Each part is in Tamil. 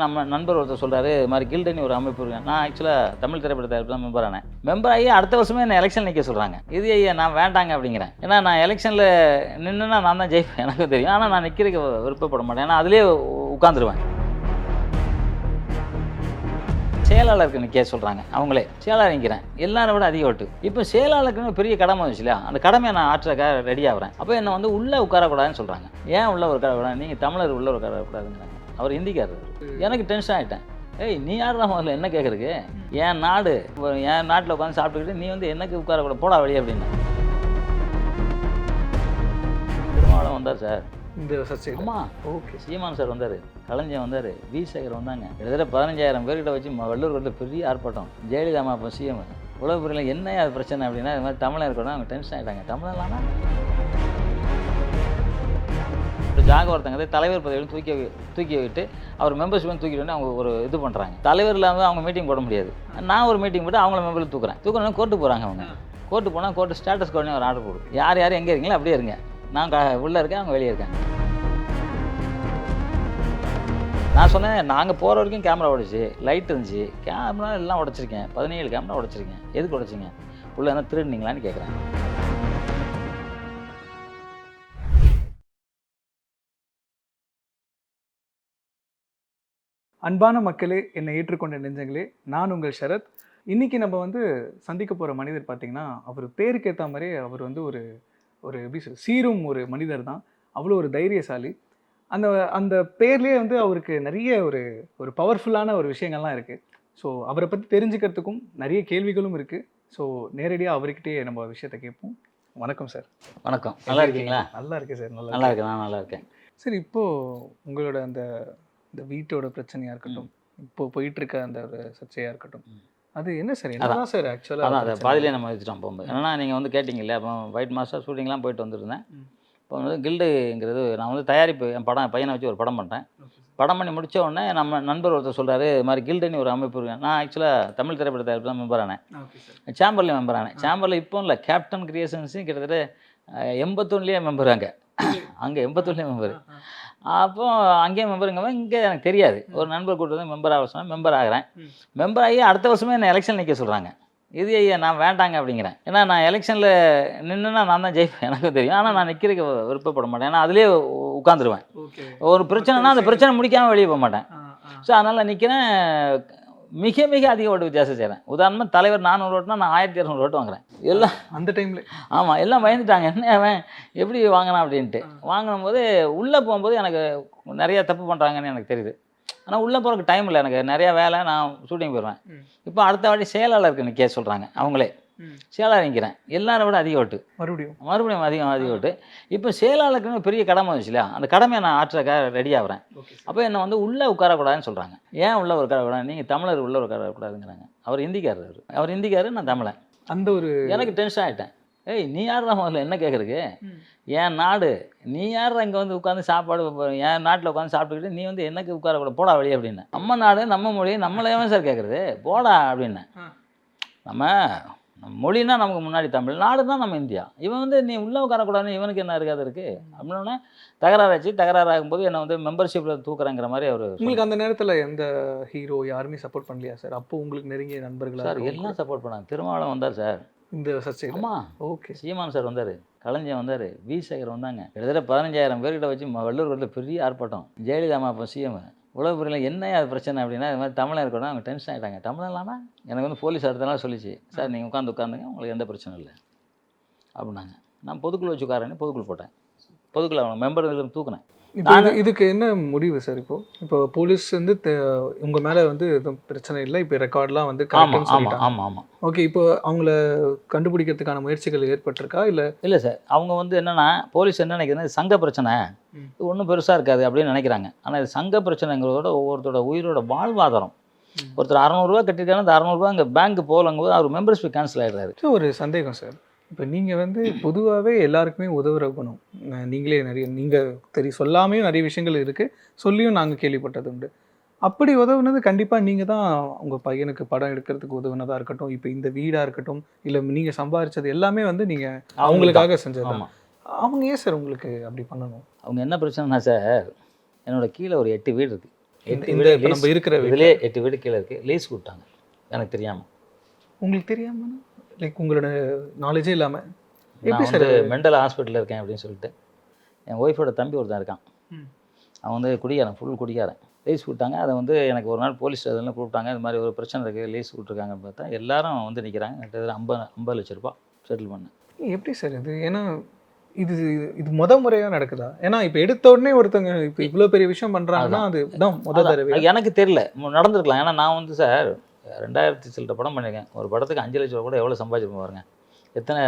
நம்ம நண்பர் ஒருத்தர் சொல்கிறாரு இது மாதிரி கில்டனி ஒரு அமைப்பு இருக்கேன் நான் ஆக்சுவலாக தமிழ் திரைப்பட தயாரிப்பு தான் மெம்பர் ஆனேன். மெம்பர் ஆகி அடுத்த வருஷமே என்ன எலெக்ஷன் நிற்க சொல்கிறாங்க இது ஐயா நான் வேண்டாங்க அப்படிங்கிறேன். ஏன்னா நான் எலெக்ஷனில் நின்றுனா நான் தான் ஜெயிப்பேன். எனக்கும் தெரியும். ஆனால் நான் நிற்கிறதுக்கு விருப்பப்பட மாட்டேன். ஏன்னா அதுலேயே உட்காந்துருவேன் செயலாளருக்கு நிற்க சொல்கிறாங்க அவங்களே செயலாளர் நிற்கிறேன் எல்லாரும் விட அதிக ஓட்டு. இப்போ செயலாளருக்குன்னு பெரிய கடமை வந்துச்சு இல்லையா? அந்த கடமையை நான் ஆற்றுறக்காக ரெடி ஆகிறேன். அப்போ என்னை வந்து உள்ளே உட்காரக்கூடாதுன்னு சொல்கிறாங்க ஏன் உள்ளே உட்காரக்கூடாது? நீங்கள் தமிழர் உள்ளே உட்காரக்கூடாதுங்கிறாங்க. அவர் ஹிந்திக்காரர். எனக்கு டென்ஷன் ஆகிட்டேன் ஏய் நீ யாருடா முதல்ல என்ன கேட்குறக்கு என் நாடு? என் நாட்டில் உட்காந்து சாப்பிட்டுக்கிட்டு நீ வந்து என்னக்கு உட்காரக்கூடாது போடா வெளியே அப்படின்னு திருமாவளம் வந்தார் சார். இந்த சர்ச்சையில் ஆமா ஓகே சீமான் சார் வந்தார். கலைஞர் வந்தார். வி. சேகர் வந்தாங்க. கிட்டத்தட்ட பதினஞ்சாயிரம் பேர்கிட்ட வச்சு வள்ளூர் வந்து பெரிய ஆர்ப்பாட்டம். ஜெயலலிதா அம்மா அப்போ சிஎம் உலக பிரிவில் என்ன பிரச்சனை அப்படின்னா இது மாதிரி தமிழர் இருக்கணும் அவங்க டென்ஷன் ஆகிட்டாங்க தமிழர்லாம்னா இப்போ ஜாக ஒருத்தங்க தலைவர் பதவியிலும் தூக்கி தூக்கி விட்டு அவர் மெம்பர்ஷிப் தூக்கிட்டு அவங்க ஒரு இது பண்ணுறாங்க தலைவர் இல்லாமல் அவங்க மீட்டிங் போட முடியாது. நான் ஒரு மீட்டிங் போட்டு அவங்கள மெம்பரில் தூக்குறேன். தூக்கணும் கோர்ட்டு போகிறாங்க அவங்க. கோர்ட்டு போனால் கோர்ட்டு ஸ்டேட்டஸ் கோடனே ஒரு ஆர்டர் போடும் யார் யார் எங்கே இருக்கீங்களோ அப்படியே இருங்க. நான் உள்ளே இருக்கேன் அவங்க வெளியே இருக்காங்க. நான் சொன்னேன் நாங்கள் போகிற வரைக்கும் கேமரா உடைச்சி லைட் இருந்துச்சு. கேமரா எல்லாம் உடச்சிருக்கேன். பதினேழு கேமரா உடச்சிருக்கேன். எதுக்கு உடச்சிங்க? உள்ளே என்ன திருடுனீங்களான்னு கேட்குறேன் அன்பான மக்களே என்னை ஏற்றுக்கொண்ட நெஞ்சங்களே நான் உங்கள் சரத். இன்னைக்கு நம்ம வந்து சந்திக்க போகிற மனிதர் பார்த்தீங்கன்னா அவர் பேருக்கு ஏற்ற மாதிரி அவர் வந்து ஒரு ஒரு எப்படி சொல்றது, சீரும் ஒரு மனிதர் தான். அவ்வளோ ஒரு தைரியசாலி. அந்த அந்த பேர்லேயே வந்து அவருக்கு நிறைய ஒரு ஒரு பவர்ஃபுல்லான ஒரு விஷயங்கள்லாம் இருக்குது ஸோ அவரை பற்றி தெரிஞ்சுக்கிறதுக்கும் நிறைய கேள்விகளும் இருக்குது ஸோ நேரடியாக அவர்கிட்டயே நம்ம விஷயத்தை கேட்போம். வணக்கம் சார் வணக்கம். நல்லா இருக்கீங்களா? நல்லா இருக்கேன் சார் நல்லா நல்லா இருக்கேன். நான் நல்லா இருக்கேன். சரி இப்போ உங்களோட அந்த இந்த வீட்டோட பிரச்சனையா இருக்கட்டும் இப்போ போயிட்டு இருக்க அந்த ஒரு சர்ச்சையா இருக்கட்டும். அது என்ன சார்? என்னதான் சார் ஆக்சுவலா அதான் அதை பாதியிலே நம்ம வச்சுட்டோம் போகும்போது ஏன்னா நீங்கள் வந்து கேட்டிங்கல்ல அப்போ ஒயிட் மாஸ்டர் ஷூட்டிங்லாம் போயிட்டு வந்திருந்தேன். இப்போ வந்து கில்டுங்கிறது நான் வந்து தயாரிப்பு என் படம் பையனை வச்சு ஒரு படம் பண்ணிட்டேன் படம் பண்ணி முடிச்ச உடனே நம்ம நண்பர் ஒருத்தர் சொல்றாரு இது மாதிரி கில்டனி ஒரு அமைப்பு இருக்கு. நான் ஆக்சுவலாக தமிழ் திரைப்பட தயாரிப்பு தான் மெம்பர் ஆனேன். Okay sir. சேம்பர்லேயும் மெம்பர் ஆனேன். சேம்பரில் இப்போ இல்லை கேப்டன் கிரியேஷன்ஸும் கிட்டத்தட்ட எண்பத்தொன்னுலேயே மெம்பர் அங்கே அங்கே எண்பத்தொன்னுலேயே மெம்பர் அப்போ அங்கேயே மெம்பருங்க இங்கே எனக்கு தெரியாது. ஒரு நண்பர் கூட்டு வந்து மெம்பர் ஆக சொன்னால் மெம்பர் ஆகிறேன். மெம்பர் ஆகி அடுத்த வருஷமே என்ன எலெக்ஷன் நிற்க சொல்கிறாங்க இது ஐயா நான் வேண்டாங்க அப்படிங்கிறேன். ஏன்னா நான் எலெக்ஷனில் நின்றுனா நான் தான் ஜெயிப்பேன். எனக்கு தெரியும். ஆனால் நான் நிற்கிறதுக்கு விருப்பப்பட மாட்டேன். ஏன்னா அதுலேயே உட்காந்துருவேன் ஒரு பிரச்சனைனா அந்த பிரச்சனை முடிக்காமல் வெளியே போக மாட்டேன். ஸோ அதனால் நிற்கிறேன் மிக மிக அதிக ஓட்டு வித்தியாசம் செய்கிறேன் உதாரணமாக தலைவர் நானூறு ஓட்டுனா நான் ஆயிரத்தி இரநூறு ஓட்டு வாங்குறேன். எல்லாம் அந்த டைம்ல ஆமாம் எல்லாம் பயந்துட்டாங்க. என்ன அவன்? எப்படி வாங்கினான் அப்படின்ட்டு. வாங்கினும் போது உள்ளே போகும்போது எனக்கு நிறைய தப்பு பண்ணுறாங்கன்னு எனக்கு தெரியுது. ஆனால் உள்ளே போகிறதுக்கு டைம் இல்லை. எனக்கு நிறையா வேலை நான் ஷூட்டிங் போயிடுவேன். இப்போ அடுத்த வாட்டி செயலாளருக்கு நிற்க சொல்கிறாங்க அவங்களே. செயலாளர் நிற்கிறேன் எல்லாரும் விட அதிக ஓட்டு. மறுபடியும்? மறுபடியும் அதிகம் அதிக ஓட்டு. இப்போ செயலாளருக்குன்னு பெரிய கடமை வந்துச்சு இல்லையா? அந்த கடமையை நான் ஆற்றுறக்காக ரெடி ஆகிறேன். அப்போ என்னை வந்து உள்ளே உட்காரக்கூடாதுன்னு சொல்கிறாங்க ஏன் உள்ளே உட்காரக்கூடாது நீங்கள் தமிழர் உள்ளே உட்காரக்கூடாதுங்கிறாங்க. அவர் ஹிந்திக்காரர் அவரு. அவர் ஹிந்திக்காரர் நான் தமிழன். அந்த ஒரு எனக்கு டென்ஷன் ஆகிட்டேன் ஏய் நீ யாருடா முதல்ல என்ன கேட்குறக்கு. என் நாடு. நீ யார் இங்கே வந்து உட்காந்து சாப்பாடு என் நாட்டில் உட்காந்து சாப்பிட்டுக்கிட்டு நீ வந்து என்னக்கு உட்காரக்கூடாது போடா வெளியே அப்படின்னு. நம்ம நாடு நம்ம மொழி நம்மள ஏன் சார் கேட்குறது போடா அப்படின்னு. நம்ம மொழினா நமக்கு முன்னாடி தமிழ் நாடு தான் நம்ம இந்தியா. இவன் வந்து நீ உள்ளே உட்காரக்கூடாதுன்னு இவனுக்கு என்ன இருக்காது இருக்குது அப்படின்னா தகராறாச்சு தகராறு ஆகும்போது என்னை வந்து மெம்பர்ஷிப்பில் தூக்குறேங்கிற மாதிரி அவர் உங்களுக்கு அந்த நேரத்துல எந்த ஹீரோ யாருமே சப்போர்ட் பண்ணலையா சார் அப்போ உங்களுக்கு நெருங்கிய நண்பர்களா சார் எல்லாம் சப்போர்ட் பண்ணாங்க. திருமாவளம் வந்தார் சார். இந்த ஆமாம் ஓகே. சீமான் சார் வந்தார். கலைஞர் வந்தார். வி சேகர் வந்தாங்க. கிட்டத்தட்ட பதினஞ்சாயிரம் பேர்கிட்ட வச்சு வள்ளூர் வந்து பெரிய ஆர்ப்பாட்டம். ஜெயலலிதா அம்மா அப்போ சிஎம் உளவு பிரிவில் என்ன அது பிரச்சனை அப்படின்னா இது மாதிரி தமிழன் இருக்கணும் அவங்க டென்ஷன் ஆகிட்டாங்க தமிழ் இல்லாமல் எனக்கு வந்து போலீஸ் அடுத்த நாள் சொல்லிச்சு. சார் நீங்கள் உட்காந்து உட்காந்துங்க உங்களுக்கு எந்த பிரச்சனையும் இல்லை. அப்படின்னாங்க. நான் பொதுக்குழு வச்சு உட்காரேன்னு பொதுக்குழு போட்டேன். பொதுக்குழு அவங்க மெம்பர் தூக்குனேன். இதுக்கு என்ன முடிவு சார் இப்போ? இப்போ போலீஸ் வந்து உங்க மேல வந்து எதுவும் பிரச்சனை இல்லை இப்போ ரெக்கார்ட்லாம் வந்து ஆமாம் ஆமாம் ஆமாம் ஆமாம் ஓகே இப்போ அவங்கள கண்டுபிடிக்கிறதுக்கான முயற்சிகள் ஏற்பட்டிருக்கா? இல்ல இல்லை சார் அவங்க வந்து என்னென்னா போலீஸ் என்ன நினைக்கிறது இது சங்க பிரச்சனை. இது ஒன்றும் பெருசாக இருக்காது அப்படின்னு நினைக்கிறாங்க. ஆனால் இது சங்க பிரச்சனைங்கிறதோட ஒவ்வொருத்தரோட உயிரோட வாழ்வாதாரம். ஒருத்தர் அறநூறுவா கட்டிருக்காங்க அந்த அறநூறுவா அங்கே பேங்க் போலங்கும்போது அவர் மெம்பர்ஷிப் கேன்சல் ஆகிடுறாரு ஒரு சந்தேகம் சார். இப்போ நீங்க வந்து பொதுவாகவே எல்லாருக்குமே உதவுற குணம். நீங்களே நிறைய நீங்க தெரிய சொல்லாமையும் நிறைய விஷயங்கள் இருக்கு. சொல்லியும் நாங்க கேள்விப்பட்டது உண்டு. அப்படி உதவுனது கண்டிப்பா நீங்க தான் உங்க பையனுக்கு படம் எடுக்கிறதுக்கு உதவுனதா இருக்கட்டும் இப்போ இந்த வீடா இருக்கட்டும் இல்ல நீங்க சம்பாதிச்சது எல்லாமே வந்து நீங்க அவங்களுக்காக செஞ்சது அவங்க ஏன் சார் உங்களுக்கு அப்படி பண்ணணும்? அவங்க என்ன பிரச்சனைனா சார் என்னோட கீழே ஒரு எட்டு வீடு இருக்குது எட்டு வீடு நம்ம இருக்கிற வீடு இதுலயே எட்டு வீடு கீழே இருக்குது லீஸ் கொடுத்தாங்க. எனக்கு தெரியாமல் உங்களுக்கு தெரியாம லைக் உங்களோட நாலேஜே இல்லாம. நான் எப்படி சார் மெண்டல் ஹாஸ்பிட்டலில் இருக்கேன் அப்படின்னு சொல்லிட்டு என் ஒய்ஃபோட தம்பி ஒருத்தன் இருக்கான். அவன் வந்து குடிகாரன் ஃபுல் குடிகாரன். லீஸ் விட்டாங்க அதை வந்து எனக்கு ஒரு நாள் போலீஸ் ஸ்டேஷனில் கூப்பிட்டாங்க. இது மாதிரி ஒரு பிரச்சனை இருக்குது லீஸ் விட்ருக்காங்கன்னு பார்த்தா எல்லாரும் வந்து நிற்கிறாங்க கிட்டத்தட்ட ஐம்பது ஐம்பது லட்ச ரூபா செட்டில் பண்ணேன் எப்படி சார் இது? ஏன்னா இது இது முத முறையா நடக்குதா? ஏன்னா இப்ப எடுத்த உடனே ஒருத்தங்க இப்ப இவ்வளவு பெரிய விஷயம் பண்றாங்கன்னா அது தான் முத தடவை. எனக்கு தெரியல. நடந்திருக்கலாம். ஏன்னா நான் வந்து சார் ரெண்டாயிரத்தி சில்லற படம் பண்ணியிருக்கேன் ஒரு படத்துக்கு அஞ்சு லட்ச ரூபா கூட எவ்வளோ சம்பாதிச்சிருப்போம் பாருங்க. எத்தனை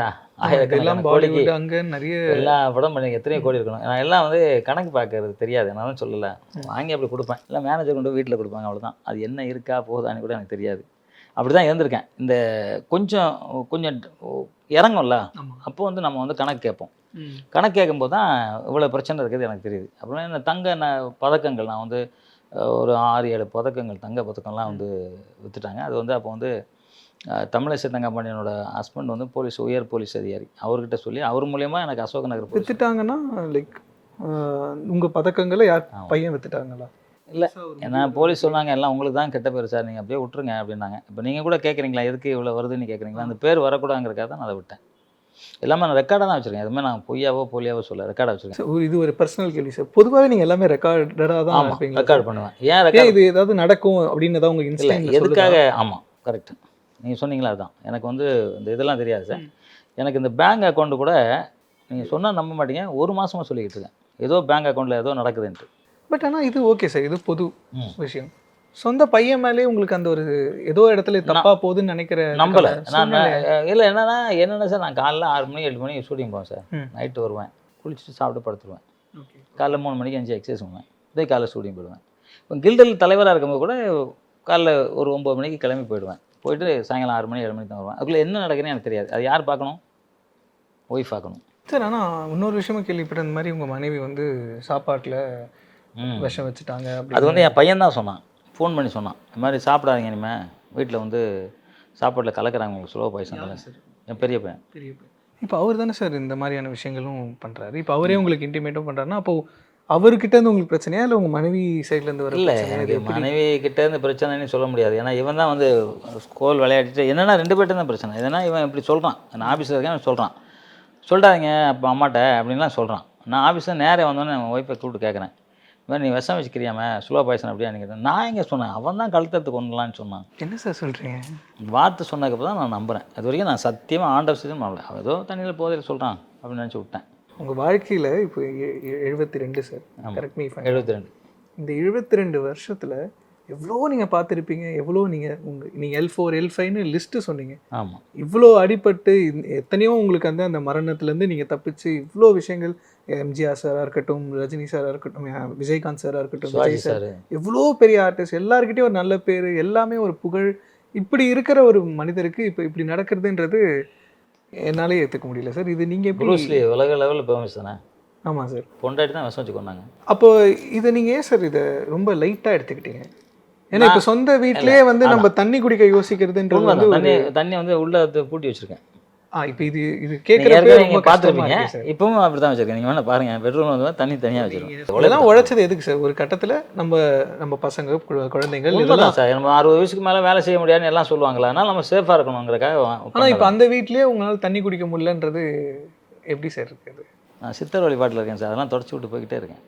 ஆயிரக்கணக்கான கோடிக்கு அங்க நிறைய எல்லா படம் பண்ணி எத்தனையோ கோடி இருக்கணும். நான் எல்லாம் வந்து கணக்கு பார்க்கறது தெரியாது. நான் சொல்லலை. வாங்கி அப்படி கொடுப்பேன். இல்லை மேனேஜர் கொண்டு வீட்டில் கொடுப்பாங்க. அவ்வளவுதான். அது என்ன இருக்கா போகுதான்னு கூட எனக்கு தெரியாது. அப்படி தான் இருந்திருக்கேன். இந்த கொஞ்சம் கொஞ்சம் இறங்கும்ல. அப்போ வந்து நம்ம வந்து கணக்கு கேட்போம். கணக்கு கேட்கும்போது தான் இவ்வளோ பிரச்சனை இருக்குது எனக்கு தெரியுது. அப்புறம் என்ன தங்க நான் பதக்கங்கள் நான் வந்து ஒரு ஆறு ஏழு பதக்கங்கள் தங்க பதக்கம்லாம் வந்து விற்றுட்டாங்க அது வந்து அப்போ வந்து தமிழிசை தங்க கம்பெனியோட ஹஸ்பண்ட் வந்து போலீஸ் உயர் போலீஸ் அதிகாரி. அவர்கிட்ட சொல்லி அவர் மூலியமா எனக்கு அசோக் நகர் வித்துட்டாங்கன்னா லைக் உங்க பதக்கங்களை யார். பையன் வித்துட்டாங்களா? இல்ல. ஏன்னா போலீஸ் சொன்னாங்க எல்லாம் உங்களுக்கு தான் கெட்ட பேர் சார் நீங்கள் அப்படியே விட்டுருங்க அப்படின்னாங்க. இப்போ நீங்கள் கூட கேட்குறீங்களா எதுக்கு இவ்வளோ வருதுன்னு கேட்குறீங்களா அந்த பேர் வரக்கூடாதுங்கிறக்காக தான் நான் அதை விட்டேன். எல்லாமே நான் ரெக்கார்டாக தான் வச்சுருக்கேன். எதுவுமே நான் பொய்யாவோ போலியாவோ சொல்ல ரெக்கார்டாக வச்சுருக்கேன். இது ஒரு பர்சனல் கேள்வி சார் பொதுவாகவே நீங்க எல்லாமே ரெக்கார்டடாக தான் ஆமாம் ரெக்கார்ட் பண்ணுவேன். ஏன் ரெக்கார்ட் இது ஏதாவது நடக்கும் அப்படின்னு ஏதாவது உங்க இல்லை இன்ஸ்டால எதுக்காக? ஆமாம் கரெக்ட் நீங்கள் சொன்னீங்களா அதுதான் எனக்கு வந்து இந்த இதெல்லாம் தெரியாது சார் எனக்கு இந்த பேங்க் அக்கௌண்ட்டு கூட நீங்கள் சொன்னால் நம்ப மாட்டீங்க. ஒரு மாசமா சொல்லிக்கிட்டு இருக்கேன். ஏதோ பேங்க் அக்கௌண்ட்டில் ஏதோ நடக்குதுன்ட்டு. பட் ஆனா இது ஓகே சார் இது பொது. விஷயம். சொந்த பையன் மேலே உங்களுக்கு அந்த ஒரு ஏதோ இடத்துல தப்பா போகுதுன்னு நினைக்கிற நம்பலை. நான். இல்லை என்னன்னா என்னென்ன சார் நான் காலைல ஆறு மணி எட்டு மணிக்கு ஷூட்டிங் போவேன் சார். நைட்டு வருவேன். குளிச்சுட்டு சாப்பிட்டு படுத்துருவேன். காலைல மூணு மணிக்கு அஞ்சு எக்ஸசைஸ் பண்ணுவேன். இதே காலைல ஷூட்டிங் போயிடுவேன். இப்போ கில்டல் தலைவராக இருக்கும்போது கூட காலைல ஒரு ஒம்பது மணிக்கு கிளம்பி போயிடுவேன். போயிட்டு சாயங்காலம் ஆறு மணி ஏழு மணிக்கு தான் வருவேன். அதுக்குள்ளே என்ன நடக்குதுன்னு எனக்கு தெரியாது. அது யார் பார்க்கணும்? ஒய்ஃப் பார்க்கணும். சார் ஆனா இன்னொரு விஷயமா கேள்விப்பட்ட இந்த மாதிரி உங்க மனைவி வந்து சாப்பாட்டுல. விஷம் வச்சுட்டாங்க அது வந்து என் பையன் தான் சொன்னான். ஃபோன் பண்ணி சொன்னான் இந்த மாதிரி சாப்பிடாதீங்க இனிமேல் வீட்டில் வந்து சாப்பாட்டில் கலக்குறாங்க உங்களுக்கு ஸ்லோ பாய்சன் என் பெரிய பையன். பெரிய இப்போ அவர் தானே சார் இந்த மாதிரியான விஷயங்களும் பண்றாரு? இப்போ அவரே உங்களுக்கு இன்டிமேட்டும் பண்றாருன்னா அப்போ அவர்கிட்ட இருந்து உங்களுக்கு பிரச்சனையா? இல்லை உங்க மனைவி சைட்ல இருந்து வர இல்லை? மனைவி கிட்ட இருந்து பிரச்சனைன்னு சொல்ல முடியாது. ஏன்னா இவன் தான் வந்து ஸ்கோல் விளையாடிட்டு என்னன்னா ரெண்டு பேர்ட்ட தான் பிரச்சனை. எதுனா இவன் இப்படி சொல்கிறான் நான் ஆஃபீஸில் இருக்கேன் சொல்கிறான் சொல்லிட்டாதீங்க அப்போ அம்மாட்ட அப்படின்லாம் சொல்கிறான் நான் ஆஃபீஸில் நேரே வந்தோன்னே என் ஒய்ஃபை கூப்பிட்டு கேட்குறேன் இவன் நீ விஷம் வச்சுக்கிறியாம ஸ்லோ பாய்சன் அப்படியா? கேட்டேன் நான் எங்கே சொன்னேன்? அவன் தான் கழுத்தத்து கொண்டலான்னு சொன்னான். என்ன சார் சொல்றீங்க? வார்த்தை சொன்னதுக்கு தான் நான் நம்புகிறேன் அது வரைக்கும் நான் சத்தியமாக ஆண்டவர் சத்தியம் நம்பல. அவன் ஏதோ தண்ணியில் போதையில் சொல்கிறான் அப்படின்னு நினச்சி விட்டேன். உங்க வாழ்க்கையில இப்போ எழுபத்தி ரெண்டு சார். கரெக்ட் மீ எழுபத்தி ரெண்டு இந்த எழுபத்தி ரெண்டு வருஷத்துல எவ்வளோ நீங்க பார்த்துருப்பீங்க? எவ்வளோ நீங்க உங்க நீங்க எல் ஃபோர் எல் ஃபைவ்னு லிஸ்ட்டு சொன்னீங்க. ஆமாம் இவ்வளோ அடிபட்டு எத்தனையோ உங்களுக்கு வந்து அந்த மரணத்துலேருந்து நீங்கள் தப்பிச்சு இவ்வளோ விஷயங்கள் எம்ஜிஆர் சாராக இருக்கட்டும் ரஜினி சாராக இருக்கட்டும் விஜயகாந்த் சாராக இருக்கட்டும் விஜய் சார் எவ்வளோ பெரிய ஆர்டிஸ்ட் எல்லாருக்கிட்டையும் ஒரு நல்ல பேர் எல்லாமே ஒரு புகழ். இப்படி இருக்கிற ஒரு மனிதருக்கு இப்போ இப்படி நடக்கிறதுன்றது என்னாலே ஏற்றுக்க முடியல சார் இது நீங்கள் எப்படி உலக லெவலில் ஃபேமஸ் தானே? ஆமாம் சார் பொண்டாட்டி தான் விஷம் வச்சு கொண்டாங்க அப்போ இதை நீங்கள் ஏன் சார் இதை ரொம்ப லைட்டாக எடுத்துக்கிட்டீங்க? ஏன்னா இப்போ சொந்த வீட்டிலேயே வந்து நம்ம தண்ணி குடிக்க யோசிக்கிறதுன்றது வந்து தண்ணி வந்து உள்ள பூட்டி வச்சிருக்கேன். இப்போ இது இது கேட்குறப்ப ஏற்கனவே ரொம்ப நீங்க கஷ்டமா பார்த்துருப்பீங்க. இப்பவும் அப்படி தான் வச்சிருக்கேன் நீங்க வேணா பாருங்க. பெட்ரூம் வந்து தண்ணி தனியா வச்சிருக்கோம். இதெல்லாம் உழைச்சது எதுக்கு சார்? ஒரு கட்டத்துல நம்ம நம்ம பசங்க குழந்தைகள் இதெல்லாம் சார். நம்ம அறுபது வயசுக்கு மேல வேலை செய்ய முடியாதுன்னு எல்லாம் சொல்லுவாங்களா அதனால நம்ம சேஃபா இருக்கணுங்கிறக்காக வா- ஆனா இப்போ அந்த வீட்லயே உங்களால தண்ணி குடிக்க முடியலன்றது எப்படி சார் இருக்குது? நான் சித்தர் வழிபாட்டில் இருக்கேன் சார். அதெல்லாம் தொடச்சி விட்டு போய்கிட்டே இருக்கேன்.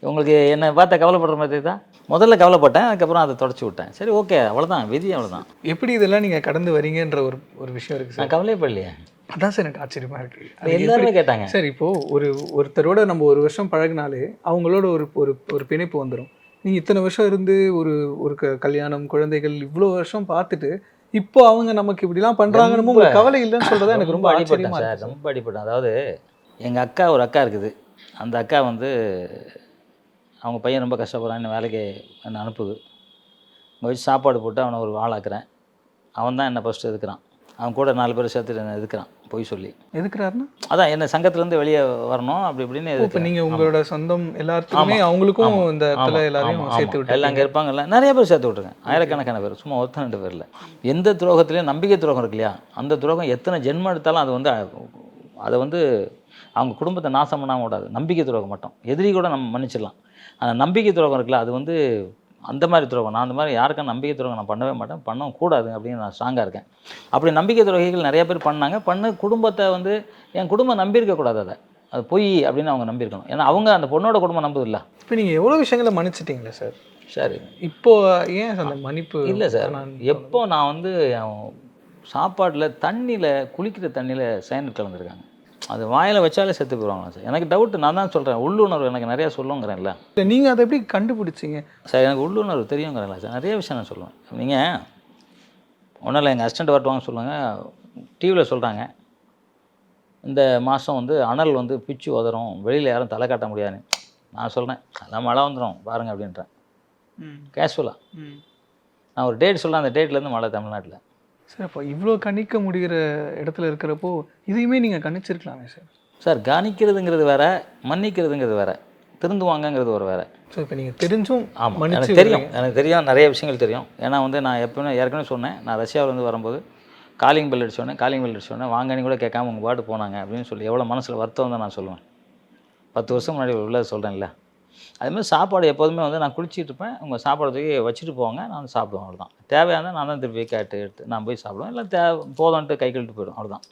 உங்களுக்கு என்னை பார்த்தா கவலைப்படுற மாதிரி தான் முதல்ல கவலைப்பட்டேன் அதுக்கப்புறம் அதை தொடச்சி விட்டேன். சரி ஓகே அவ்வளவுதான். விதி அவ்வளவுதான். எப்படி இதெல்லாம் நீங்க கடந்து வரீங்கன்ற ஒரு ஒரு விஷயம் இருக்கு சார். கவலைப்படலையே. அதான் சார் எனக்கு ஆச்சரியமா இருக்கு. அது எல்லாருமே கேட்டாங்க. சார் இப்போ ஒரு ஒருத்தரோட நம்ம ஒரு வருஷம் பழகினாலே அவங்களோட ஒரு ஒரு ஒரு பிணைப்பு வந்துடும் நீங்க இத்தனை வருஷம் இருந்து ஒரு ஒரு க- கல்யாணம் குழந்தைகள் இவ்வளோ வருஷம் பார்த்துட்டு இப்போ அவங்க நமக்கு இப்படிலாம் பண்றாங்கன்னு ரொம்ப- உங்களுக்கு கவலை இல்லைன்னு சொல்றதா எனக்கு ரொம்ப அடிப்பட்டேன் சார். ரொம்ப அடிப்பட்டேன். அதாவது எங்கள் அக்கா ஒரு அக்கா இருக்குது. அந்த அக்கா வந்து அவங்க பையன் ரொம்ப கஷ்டப்படுறான் என்ன வேலைக்கு என்னை அனுப்புது. இங்கே வச்சு சாப்பாடு போட்டு அவனை ஒரு ஆளாக்குறேன். அவன் தான் என்னை ஃபஸ்ட்டு எதுக்குறான். அவன் கூட நாலு பேர் சேர்த்து என்ன எதுக்குறான் பொய் சொல்லி. எதுக்குறாருன்னா? அதான் என்ன சங்கத்துலேருந்து வெளியே வரணும் அப்படி இப்படின்னு இப்போ எதுக்கு? நீங்க உங்களோட சொந்தம் எல்லாத்துக்குமே அவங்களுக்கும். இந்த இடத்துல எல்லாரையும் சேர்த்து விட்டு எல்லாம் அங்கே இருப்பாங்கல்ல. நிறைய பேர் சேர்த்து விட்ருக்கேன் ஆயிரக்கணக்கான பேர். சும்மா ஒருத்தன் ரெண்டு பேர் இல்லை. எந்த துரோகத்துலேயும் நம்பிக்கை துரோகம் இருக்கு இல்லையா? அந்த துரோகம் எத்தனை ஜென்மம் எடுத்தாலும் அது வந்து அதை வந்து அவங்க குடும்பத்தை நாசம் பண்ணாமல் விடாது. நம்பிக்கை துரோகம் மட்டும். எதிரி கூட நம்ம மன்னிச்சிடலாம். அந்த நம்பிக்கை துரோகம் இருக்குல்ல அது வந்து அந்த மாதிரி துரோகம். நான் அந்த மாதிரி யாருக்கும் நம்பிக்கை துரோகம் நான் பண்ணவே மாட்டேன். பண்ணவும் கூடாது அப்படின்னு நான் ஸ்ட்ராங்காக இருக்கேன். அப்படி நம்பிக்கை துரோகிகள் நிறைய பேர் பண்ணாங்க. பண்ண குடும்பத்தை வந்து என் குடும்பம் நம்பியிருக்க கூடாது அதை. அது பொய் அப்படின்னு அவங்க நம்பியிருக்கணும் ஏன்னா அவங்க அந்த பொண்ணோட குடும்பம் நம்புதில்ல. இப்போ நீங்கள் எவ்வளோ விஷயங்களை மன்னிச்சிட்டீங்களா சார்? சரி இப்போ ஏன் அந்த மன்னிப்பு இல்லை சார். நான் எப்போ நான் வந்து சாப்பாட்டில் தண்ணியில் குளிக்கிற தண்ணியில் சயனட் கலந்துருக்காங்க அது வாயில் வச்சாலே செத்து போயிடுவாங்க சார். எனக்கு டவுட் நான் தான் சொல்கிறேன் உள்ளுணர்வு எனக்கு நிறையா சொல்லுங்கிறேன்ல. இல்லை நீங்கள் அதை எப்படி கண்டுபிடிச்சீங்க? சார் எனக்கு உள்ளுணர்வு தெரியுங்கிறேன்ல சார். நிறைய விஷயம் நான் சொல்லுவேன். நீங்கள் ஒன்றும் இல்லை எங்கள் அசிஸ்டண்ட் வரட்டுவாங்க சொல்லுங்க. டிவியில் சொல்கிறாங்க இந்த மாதம் வந்து அனல் வந்து பிச்சு உதறும். வெளியில் யாரும் தலை காட்ட முடியாதுன்னு நான் சொல்கிறேன் அதெல்லாம் மழை வந்துடும் பாருங்கள் அப்படின்றேன். கேஷுவலாக நான் ஒரு டேட் சொல்கிறேன் அந்த டேட்லேருந்து மழை தமிழ்நாட்டில். சார் அப்போ இவ்வளோ கணிக்க முடிகிற இடத்துல இருக்கிறப்போ இதையுமே நீங்கள் கணிச்சிருக்கலாமே சார். சார் கணிக்கிறதுங்கிறது வேற மன்னிக்கிறதுங்கிறது வேற திருந்துவாங்கங்கிறது ஒரு வேற. ஸோ இப்போ நீங்கள் தெரிஞ்சும் ஆமாம் எனக்கு தெரியும் எனக்கு தெரியும் நிறைய விஷயங்கள் தெரியும். ஏன்னா வந்து நான் எப்பவுமே ஏற்கனவே சொன்னேன் நான் ரஷ்யாவிலேருந்து வரும்போது காலிங் பெல் அடிச்சோடனே காலிங் பெல் அடிச்சோடனே வாங்கன்னு கூட கேட்காம உங்கள் பாட்டு போனாங்க அப்படின்னு சொல்லி எவ்வளோ மனசில் வருத்தம் தான் நான் சொல்லுவேன். பத்து வருஷம் முன்னாடி உள்ள சொல்கிறேன்ல அதுமாதிரி சாப்பாடு எப்போதுமே வந்து நான் குளிச்சுட்டு இருப்பேன். உங்கள் சாப்பாடு தூக்கி வச்சுட்டு போவாங்க நான் சாப்பிடுவேன் அவ்வளோதான் தேவையாக இருந்தால் நான் தான் திருப்பி கேட்டு எடுத்து நான் போய் சாப்பிடுவேன். இல்லை தே போதும்ன்ட்டு கை கழுவிட்டு போயிடும். அவ்வளோதான்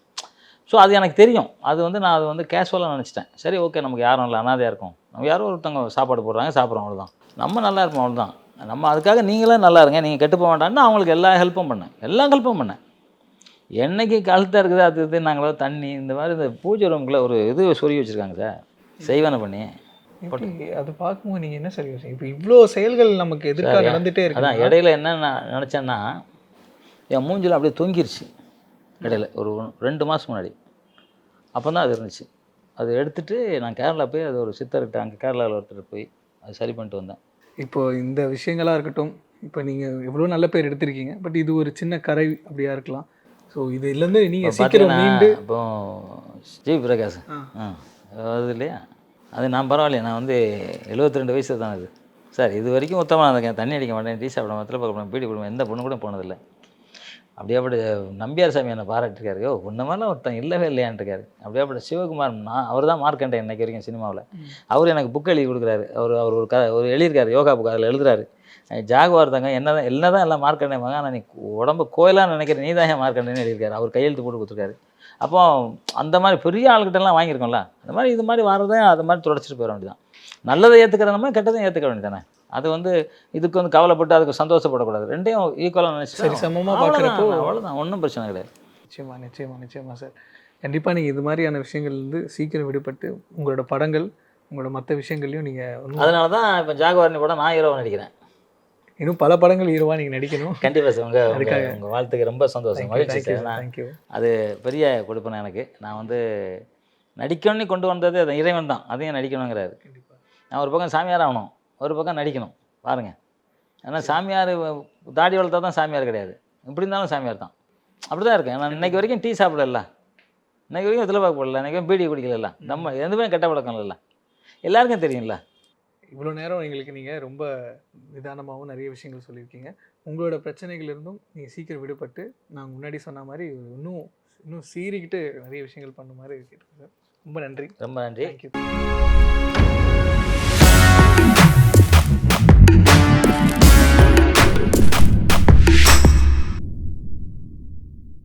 ஸோ அது எனக்கு தெரியும். அது வந்து நான் அது வந்து கேஷுவலாக நினச்சிட்டேன். சரி ஓகே நமக்கு யாரும் இல்லை அனாதையாக இருக்கும். நம்ம யாரோ ஒருத்தவங்க சாப்பாடு போடுறாங்க சாப்பிட்றோம் அவ்வளோதான் நம்ம நல்லா இருப்போம் அவ்வளோதான் நம்ம அதுக்காக நீங்களே நல்லா இருங்க. நீங்கள் கெட்டு போக வேண்டாம்னு அவங்களுக்கு எல்லா ஹெல்ப்பும் பண்ணேன். எல்லா ஹெல்ப்பும் பண்ணேன். என்னைக்கு கழுத்தாக இருக்குது அது இது நாங்களோ தண்ணி இந்த மாதிரி இந்த பூஜை ரூம்குள்ளே ஒரு இது சொருகி வச்சுருக்காங்க சார். செய்வனை பண்ணி அது பார்க்கும்போது நீங்கள் என்ன சார் யோசிங்க இப்போ இவ்வளோ செயல்கள் நமக்கு எதிர்க்காக சார், நடந்துகிட்டே அதான் இருக்கு. இடையில என்ன நான் நினச்சேன்னா என் மூஞ்சில் அப்படியே தொங்கிருச்சு இடையில ஒரு ரெண்டு மாதம் முன்னாடி. அப்போ தான் அது இருந்துச்சு. அது எடுத்துட்டு நான் கேரளா போய் அது ஒரு சித்தர்கிட்ட அங்கே கேரளாவில் ஒருத்தர் போய் அது சரி பண்ணிட்டு வந்தேன். இப்போ இந்த விஷயங்களாக இருக்கட்டும் இப்போ நீங்கள் எவ்வளோ நல்ல பேர் எடுத்திருக்கீங்க பட் இது ஒரு சின்ன கரை அப்படியா இருக்கலாம். ஸோ இதுலேருந்து நீங்கள் சீக்கிரம் மீண்டு இப்போ ஜி. பிரகாஷ். ஆ. அது இல்லையா? அது நான் பரவாயில்லையே நான் வந்து 72 ரெண்டு வயசு தான் அது. சார் இது வரைக்கும் உத்தமாக இருக்கேன் தண்ணி அடிக்க மாட்டேன் டீ சாப்பிட மாத்திரம் பார்க்க மாட்டேன் பீடி போடுவேன் எந்த பொண்ணு கூட போனதில்லை. அப்படியே அப்படி நம்பியார் சாமி என்னை பாராட்டிருக்காரு. ஓ உன்ன மாதிரிலாம் ஒருத்தன் இல்லவே இல்லையான்ட்டுருக்காரு. அப்படியே அப்படி சிவகுமார் நான் அவர் தான் மார்க்கண்டேன் இன்னைக்கு வரைக்கும் சினிமாவில். அவர் எனக்கு புக் எழுதி கொடுக்குறாரு. அவர் அவர் ஒரு க ஒரு எழுதியிருக்காரு யோகா புக் அதில் எழுதுறாரு. ஜாகுவார் தாங்க. என்ன தான் என்ன தான் எல்லாம் மார்க்கண்டே மகன் ஆனால் நீ உடம்பு கோயிலாக நினைக்கிற நீ தான் ஏன் மார்க்கண்டேன்னு எழுதியிருக்காரு. அவர் கையெழுத்து போட்டு கொடுத்துருக்காரு. அப்போ அந்த மாதிரி பெரிய ஆளுகிட்டலாம் வாங்கியிருக்கோம்ல. அந்த மாதிரி இது மாதிரி வரதை அது மாதிரி தொடச்சிட்டு போயிட வேண்டியதான் நல்லதை ஏற்றுக்கிற நம்ம கெட்டதையும் ஏற்றுக்க வேண்டியதானே அது வந்து இதுக்கு வந்து கவலைப்பட்டு அதுக்கு சந்தோஷப்படக்கூடாது. ரெண்டையும் ஈக்குவலாக நினச்சி சரி சமமா பார்க்கறப்போ அவ்வளோதான் ஒன்றும் பிரச்சனை கிடையாது. நிச்சயமா நிச்சயமா நிச்சயமா சார் கண்டிப்பாக நீங்கள் இது மாதிரியான விஷயங்கள்லேருந்து சீக்கிரம் விடுபட்டு உங்களோட படங்கள் உங்களோட மற்ற விஷயங்கள்லையும் நீங்கள் அதனால தான் இப்போ ஜாகுவார்னி கூட நான் ஹீரோவை நடிக்கிறேன். இன்னும் பல படங்கள் ஹீரோவாக நீங்கள் நடிக்கணும். கண்டிப்பாக சார். உங்கள் அதுக்காக. உங்கள் வாழ்த்துக்கு ரொம்ப சந்தோஷம். மகிழ்ச்சி சார். தேங்க்யூ அது பெரிய கொடுப்பனை எனக்கு. நான் வந்து நடிக்கணும்னு கொண்டு வந்தது அது இறைவன் தான். அதையும் நடிக்கணுங்கிறாரு. நான் ஒரு பக்கம் சாமியார் ஆகணும். ஒரு பக்கம் நடிக்கணும். பாருங்க. ஏன்னா சாமியார் தாடி வளர்த்தா தான் சாமியார் கிடையாது. இப்படி இருந்தாலும் சாமியார் தான். அப்படி தான் இருக்கேன் நான் இன்னைக்கு வரைக்கும் டீ சாப்பிடல இன்னைக்கு வரைக்கும் இதில் பார்க்க போடல. இன்னைக்கு வரைக்கும் பீடி குடிக்கல நம்ம எதுவுமே கெட்ட பழக்கம் இல்லைல்ல. எல்லாருக்கும் தெரியும்ல. இவ்வளோ நேரம் எங்களுக்கு நீங்கள் ரொம்ப நிதானமாகவும் நிறைய விஷயங்கள் சொல்லியிருக்கீங்க. உங்களோட பிரச்சனைகள் இருந்தும் நீங்கள் சீக்கிரம் விடுபட்டு நான் முன்னாடி சொன்ன மாதிரி இன்னும் இன்னும் சீறிக்கிட்டு நிறைய விஷயங்கள் பண்ண மாதிரி கேட்டுருக்கேன் சார். ரொம்ப நன்றி. ரொம்ப நன்றி. தேங்க்யூ